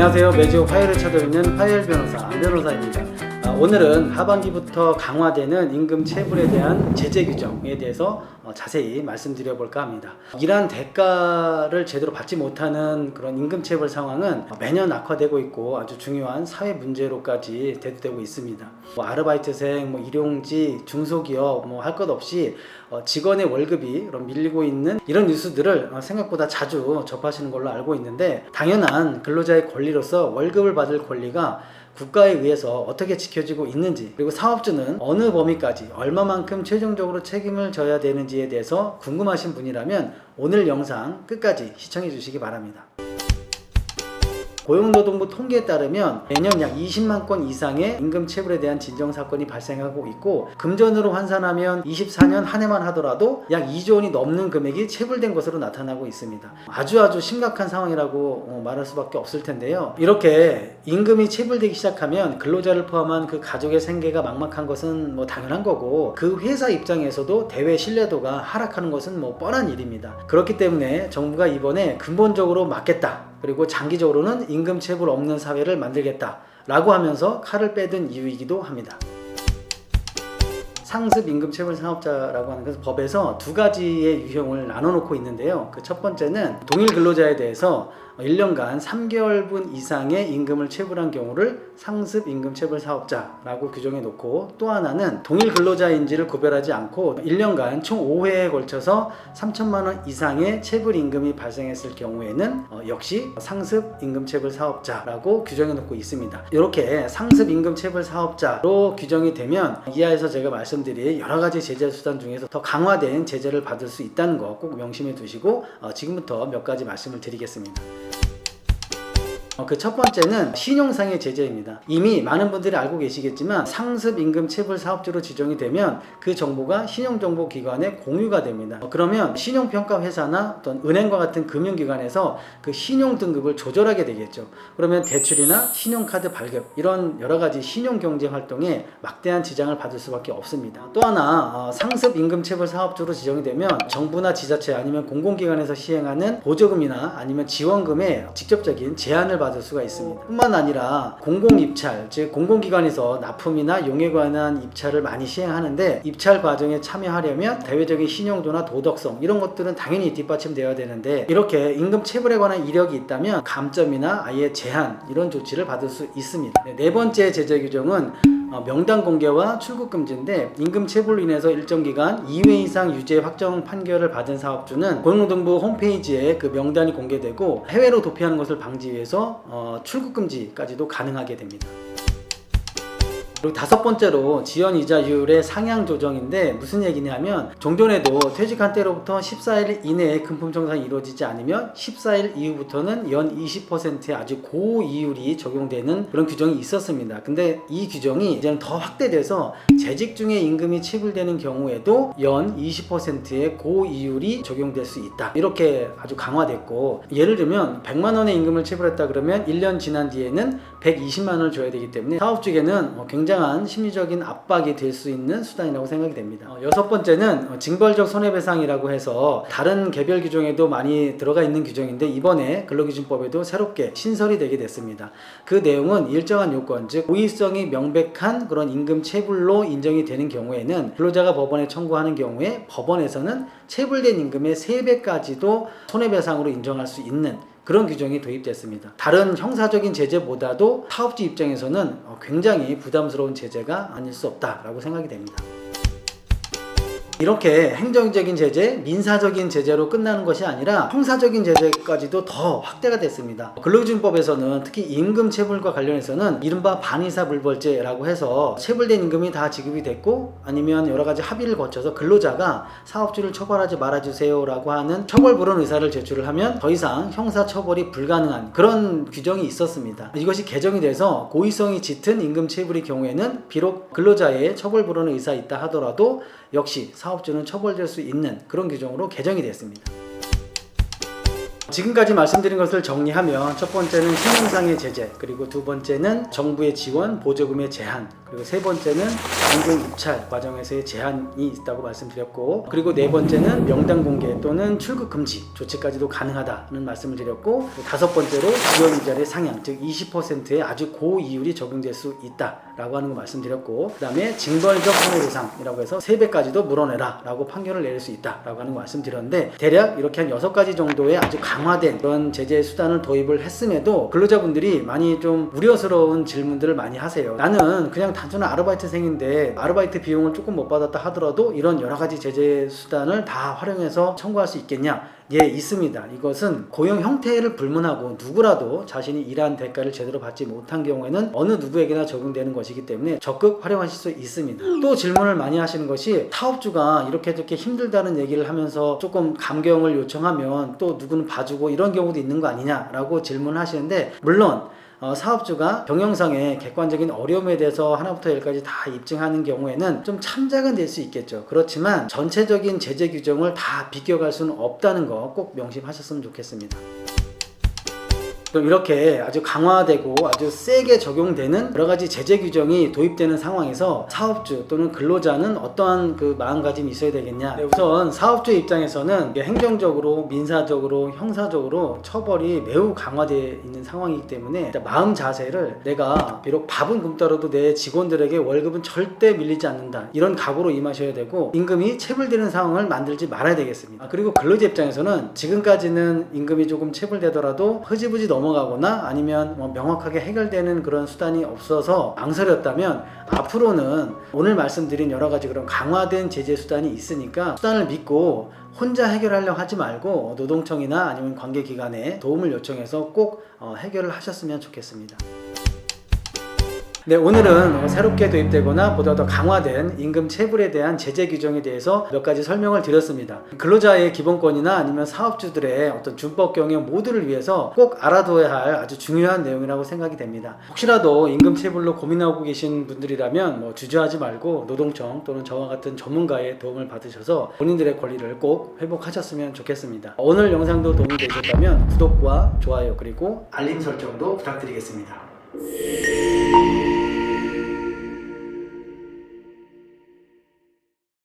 안녕하세요. 매주 화요일에 찾아뵙는 화요일 변호사 안 변호사입니다. 아, 오늘은 하반기부터 강화되는 임금 체불에 대한 제재 규정에 대해서 어, 자세히 말씀드려 볼까 합니다. 일한 대가를 제대로 받지 못하는 그런 임금 체불 상황은 매년 악화되고 있고 아주 중요한 사회 문제로까지 대두되고 있습니다. 뭐 아르바이트생, 뭐 일용직, 중소기업 뭐 할 것 없이 어, 직원의 월급이 밀리고 있는 이런 뉴스들을 어, 생각보다 자주 접하시는 걸로 알고 있는데 당연한 근로자의 권리로서 월급을 받을 권리가 국가에 의해서 어떻게 지켜지고 있는지 그리고 사업주는 어느 범위까지 얼마만큼 최종적으로 책임을 져야 되는지에 대해서 궁금하신 분이라면 오늘 영상 끝까지 시청해 주시기 바랍니다. 고용노동부 통계에 따르면 매년 약 20만 건 이상의 임금 체불에 대한 진정 사건이 발생하고 있고 금전으로 환산하면 24년 한 해만 하더라도 약 2조 원이 넘는 금액이 체불된 것으로 나타나고 있습니다. 아주 아주 심각한 상황이라고 어, 말할 수밖에 없을 텐데요. 이렇게 임금이 체불되기 시작하면 근로자를 포함한 그 가족의 생계가 막막한 것은 뭐 당연한 거고 그 회사 입장에서도 대외 신뢰도가 하락하는 것은 뭐 뻔한 일입니다. 그렇기 때문에 정부가 이번에 근본적으로 막겠다. 그리고 장기적으로는 임금 체불 없는 사회를 만들겠다. 라고 하면서 칼을 빼든 이유이기도 합니다. 상습 임금 체불 사업자라고 하는 것은 법에서 두 가지의 유형을 나눠 놓고 있는데요. 그 첫 번째는 동일 근로자에 대해서 1년간 3개월분 이상의 임금을 체불한 경우를 상습 임금 체불 사업자라고 규정해 놓고 또 하나는 동일 근로자인지를 구별하지 않고 1년간 총 5회에 걸쳐서 3천만 원 이상의 체불 임금이 발생했을 경우에는 어, 역시 상습 임금 체불 사업자라고 규정해 놓고 있습니다. 이렇게 상습 임금 체불 사업자로 규정이 되면 이하에서 제가 말씀드린 여러 가지 제재 수단 중에서 더 강화된 제재를 받을 수 있다는 거 꼭 명심해 두시고 어, 지금부터 몇 가지 말씀을 드리겠습니다. 그 첫 번째는 신용상의 제재입니다. 이미 많은 분들이 알고 계시겠지만 상습 임금 체불 사업주로 지정이 되면 그 정보가 신용정보기관에 공유가 됩니다. 어, 그러면 신용평가 회사나 어떤 은행과 같은 금융기관에서 그 신용 등급을 조절하게 되겠죠. 그러면 대출이나 신용카드 발급 이런 여러 가지 신용경제 활동에 막대한 지장을 받을 수밖에 없습니다. 또 하나 어, 상습 임금 체불 사업주로 지정이 되면 정부나 지자체 아니면 공공기관에서 시행하는 보조금이나 아니면 지원금에 직접적인 제한을 받을 수가 있습니다. 뿐만 아니라 공공 입찰, 즉 공공기관에서 납품이나 용에 관한 입찰을 많이 시행하는데 입찰 과정에 참여하려면 대외적인 신용도나 도덕성 이런 것들은 당연히 뒷받침되어야 되는데 이렇게 임금 체불에 관한 이력이 있다면 감점이나 아예 제한 이런 조치를 받을 수 있습니다. 네, 네 번째 제재 규정은 어, 명단 공개와 출국 금지인데 임금 체불로 인해서 일정 기간 2회 이상 유죄 확정 판결을 받은 사업주는 고용노동부 홈페이지에 그 명단이 공개되고 해외로 도피하는 것을 방지 위해서 어, 출국 금지까지도 가능하게 됩니다. 그리고 다섯 번째로 지연 이자율의 상향 조정인데 무슨 얘기냐면 종전에도 퇴직한 때로부터 14일 이내에 금품 정산이 이루어지지 않으면 14일 이후부터는 연 20%의 아주 고이율이 적용되는 그런 규정이 있었습니다. 근데 이 규정이 이제는 더 확대돼서 재직 중에 임금이 체불되는 경우에도 연 20%의 고이율이 적용될 수 있다. 이렇게 아주 강화됐고 예를 들면 100만 원의 임금을 체불했다 그러면 1년 지난 뒤에는 120만 원을 줘야 되기 때문에 사업 측에는 어, 굉장한 심리적인 압박이 될 수 있는 수단이라고 생각이 됩니다. 어, 여섯 번째는 어, 징벌적 손해배상이라고 해서 다른 개별 규정에도 많이 들어가 있는 규정인데 이번에 근로기준법에도 새롭게 신설이 되게 됐습니다. 그 내용은 일정한 요건, 즉 고의성이 명백한 그런 임금 체불로 인정이 되는 경우에는 근로자가 법원에 청구하는 경우에 법원에서는 체불된 임금의 3배까지도 손해배상으로 인정할 수 있는 그런 규정이 도입됐습니다. 다른 형사적인 제재보다도 사업주 입장에서는 어, 굉장히 부담스러운 제재가 아닐 수 없다라고 생각이 됩니다. 이렇게 행정적인 제재, 민사적인 제재로 끝나는 것이 아니라 형사적인 제재까지도 더 확대가 됐습니다. 근로기준법에서는 특히 임금 체불과 관련해서는 이른바 반의사 불벌죄라고 해서 체불된 임금이 다 지급이 됐고 아니면 여러 가지 합의를 거쳐서 근로자가 사업주를 처벌하지 말아주세요라고 하는 처벌 불원 의사를 제출을 하면 더 이상 형사 처벌이 불가능한 그런 규정이 있었습니다. 이것이 개정이 돼서 고의성이 짙은 임금 체불의 경우에는 비록 근로자의 처벌 불원 의사 있다 하더라도 역시 사업주는 처벌될 수 있는 그런 규정으로 개정이 됐습니다. 지금까지 말씀드린 것을 정리하면 첫 번째는 신용상의 제재, 그리고 두 번째는 정부의 지원, 보조금의 제한, 그리고 세 번째는 임금 입찰 과정에서의 제한이 있다고 말씀드렸고 그리고 네 번째는 명단 공개 또는 출국 금지 조치까지도 가능하다는 말씀을 드렸고 다섯 번째로 지원 이자의 상향 즉 20%의 아주 고이율이 적용될 수 있다라고 하는 거 말씀드렸고 그다음에 징벌적 손해배상이라고 해서 3배까지도 물어내라라고 판결을 내릴 수 있다라고 하는 거 말씀드렸는데 대략 이렇게 한 여섯 가지 정도의 아주 강 화된 그런 제재 수단을 도입을 했음에도 근로자분들이 많이 좀 우려스러운 질문들을 많이 하세요. 나는 그냥 단순한 아르바이트생인데 아르바이트 비용을 조금 못 받았다 하더라도 이런 여러 가지 제재 수단을 다 활용해서 청구할 수 있겠냐? 예, 있습니다. 이것은 고용 형태를 불문하고 누구라도 자신이 일한 대가를 제대로 받지 못한 경우에는 어느 누구에게나 적용되는 것이기 때문에 적극 활용하실 수 있습니다. 또 질문을 많이 하시는 것이 사업주가 이렇게 저렇게 힘들다는 얘기를 하면서 조금 감경을 요청하면 또 누구는 봐주고 이런 경우도 있는 거 아니냐라고 질문을 하시는데 물론 어, 사업주가 경영상의 객관적인 어려움에 대해서 하나부터 열까지 다 입증하는 경우에는 좀 참작은 될 수 있겠죠. 그렇지만 전체적인 제재 규정을 다 비껴갈 수는 없다는 거 꼭 명심하셨으면 좋겠습니다. 그럼 이렇게 아주 강화되고 아주 세게 적용되는 여러 가지 제재 규정이 도입되는 상황에서 사업주 또는 근로자는 어떠한 그 마음가짐이 있어야 되겠냐? 네, 우선 사업주 입장에서는 행정적으로, 민사적으로, 형사적으로 처벌이 매우 강화되어 있는 상황이기 때문에 마음 자세를 내가 비록 밥은 굶더라도 내 직원들에게 월급은 절대 밀리지 않는다 이런 각오로 임하셔야 되고 임금이 체불되는 상황을 만들지 말아야 되겠습니다. 아, 그리고 근로자 입장에서는 지금까지는 임금이 조금 체불되더라도 흐지부지 넘어 가거나 아니면 뭐 명확하게 해결되는 그런 수단이 없어서 망설였다면 앞으로는 오늘 말씀드린 여러 가지 그런 강화된 제재 수단이 있으니까 수단을 믿고 혼자 해결하려고 하지 말고 노동청이나 아니면 관계기관에 도움을 요청해서 꼭 어, 해결을 하셨으면 좋겠습니다. 네, 오늘은 어, 새롭게 도입되거나 보다 더 강화된 임금 체불에 대한 제재 규정에 대해서 몇 가지 설명을 드렸습니다. 근로자의 기본권이나 아니면 사업주들의 어떤 준법 경영 모두를 위해서 꼭 알아둬야 할 아주 중요한 내용이라고 생각이 됩니다. 혹시라도 임금 체불로 고민하고 계신 분들이라면 뭐 주저하지 말고 노동청 또는 저와 같은 전문가의 도움을 받으셔서 본인들의 권리를 꼭 회복하셨으면 좋겠습니다. 오늘 영상도 도움이 되셨다면 구독과 좋아요 그리고 알림 설정도 부탁드리겠습니다.